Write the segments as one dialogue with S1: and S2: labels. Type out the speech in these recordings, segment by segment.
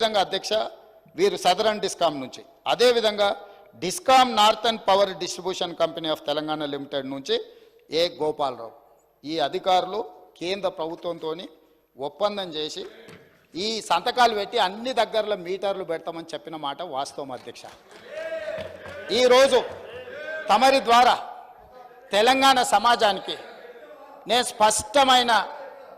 S1: విధంగా అధ్యక్ష వీరు సదరన్ డిస్కామ్ నుంచి. అదేవిధంగా discom northern power distribution company of Telangana limited నుంచి ఏ గోపాలరావు. ఈ అధికారులు కేంద్ర ప్రభుత్వంతో ఒప్పందం చేసి ఈ సంతకాలు పెట్టి అన్ని దగ్గరలో మీటర్లు పెడతామని చెప్పిన మాట వాస్తవం అధ్యక్ష. ఈరోజు తమరి ద్వారా తెలంగాణ సమాజానికి నేను స్పష్టమైన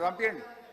S2: 还是别人的。